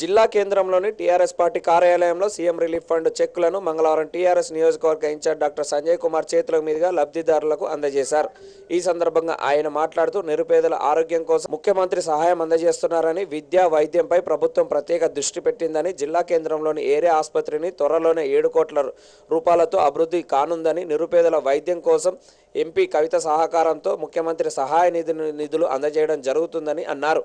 జిల్లా కేంద్రంలోని టీఆర్ఎస్ పార్టీ కార్యాలయంలో సీఎం రిలీఫ్ ఫండ్ చెక్కులను మంగళవారం టీఆర్ఎస్ నియోజకవర్గ ఇన్ఛార్జ్ డాక్టర్ సంజయ్ కుమార్ చేతుల మీదుగా లబ్ధిదారులకు అందజేశారు. ఈ సందర్భంగా ఆయన మాట్లాడుతూ నిరుపేదల ఆరోగ్యం కోసం ముఖ్యమంత్రి సహాయం అందజేస్తున్నారని విద్యా వైద్యంపై ప్రభుత్వం ప్రత్యేక దృష్టి పెట్టిందని జిల్లా కేంద్రంలోని ఏరియా ఆసుపత్రిని త్వరలోనే ఏడు కోట్ల రూపాయలతో అభివృద్ధి కానుందని నిరుపేదల వైద్యం కోసం ఎంపీ కవిత సహకారంతో ముఖ్యమంత్రి సహాయ నిధి నిధులు అందజేయడం జరుగుతుందని అన్నారు.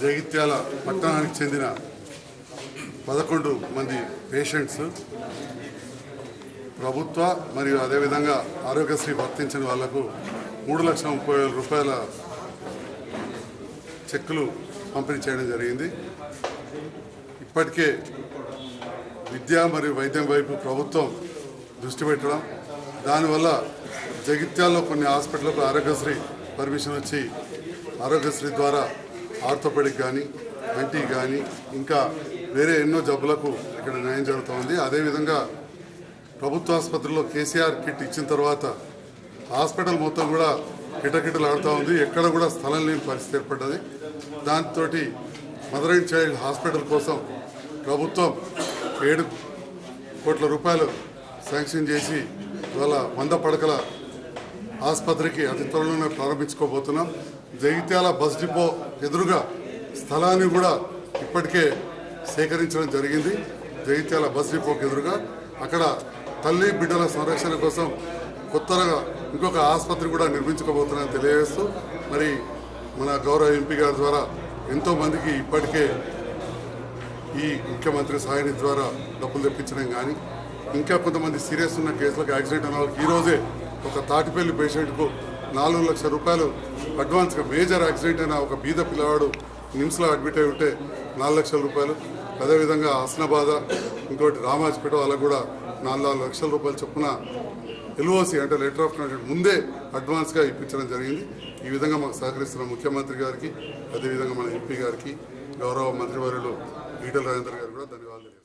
జగిత్యాల పట్టణానికి చెందిన పదకొండు మంది పేషెంట్స్ ప్రభుత్వ మరియు అదేవిధంగా ఆరోగ్యశ్రీ వర్తించిన వాళ్ళకు మూడు లక్షల ముప్పై వేల రూపాయల చెక్కులు పంపిణీ చేయడం జరిగింది. ఇప్పటికే విద్య మరియు వైద్యం వైపు ప్రభుత్వం దృష్టి పెట్టడం దానివల్ల జగిత్యాల్లో కొన్ని హాస్పిటల్కు ఆరోగ్యశ్రీ పర్మిషన్ వచ్చి ఆరోగ్యశ్రీ ద్వారా ఆర్థోపెడిక్ కానీ కంటి కానీ ఇంకా వేరే ఎన్నో జబ్బులకు ఇక్కడ న్యాయం జరుగుతోంది అదేవిధంగా ప్రభుత్వ ఆసుపత్రిలో కేసీఆర్ కిట్ ఇచ్చిన తర్వాత హాస్పిటల్ మొత్తం కూడా కిటకిటలు ఆడుతూ ఉంది. ఎక్కడ కూడా స్థలం లేని పరిస్థితి ఏర్పడ్డది. దాంతో మదర్ అండ్ చైల్డ్ హాస్పిటల్ కోసం ప్రభుత్వం ఏడు కోట్ల రూపాయలు శాంక్షన్ చేసి ఇవాళ వంద పడకల ఆసుపత్రికి అతి త్వరలోనే ప్రారంభించుకోబోతున్నాం. జగిత్యాల బస్ డిపో ఎదురుగా స్థలాన్ని కూడా ఇప్పటికే సేకరించడం జరిగింది. జగిత్యాల బస్ డిపోకి ఎదురుగా అక్కడ తల్లి బిడ్డల సంరక్షణ కోసం కొత్తగా ఇంకొక ఆసుపత్రి కూడా నిర్మించుకోబోతున్నారని తెలియజేస్తూ మరి మన గౌరవ ఎంపీ గారి ద్వారా ఎంతోమందికి ఇప్పటికే ఈ ముఖ్యమంత్రి సహాయనిధి ద్వారా డబ్బులు తెప్పించడం కానీ ఇంకా కొంతమంది సీరియస్ ఉన్న కేసులకు యాక్సిడెంట్ అయిన వాళ్ళకి ఈరోజే ఒక తాటిపల్లి పేషెంట్కు నాలుగు లక్షల రూపాయలు అడ్వాన్స్గా మేజర్ యాక్సిడెంట్ అయిన ఒక బీద పిల్లవాడు నిమ్స్లో అడ్మిట్ అయి ఉంటే నాలుగు లక్షల రూపాయలు. అదేవిధంగా హస్నాబాద ఇంకోటి రామాజ్పేట వాళ్ళకు కూడా నాలుగు నాలుగు లక్షల రూపాయలు చొప్పున ఎల్ఓసి అంటే లెటర్ ఆఫ్ కంటెంట్ ముందే అడ్వాన్స్గా ఇప్పించడం జరిగింది. ఈ విధంగా మాకు సహకరిస్తున్న ముఖ్యమంత్రి గారికి అదేవిధంగా మన ఎంపీ గారికి గౌరవ మంత్రివర్యులు ఈటల రాజేందర్ గారు కూడా ధన్యవాదాలు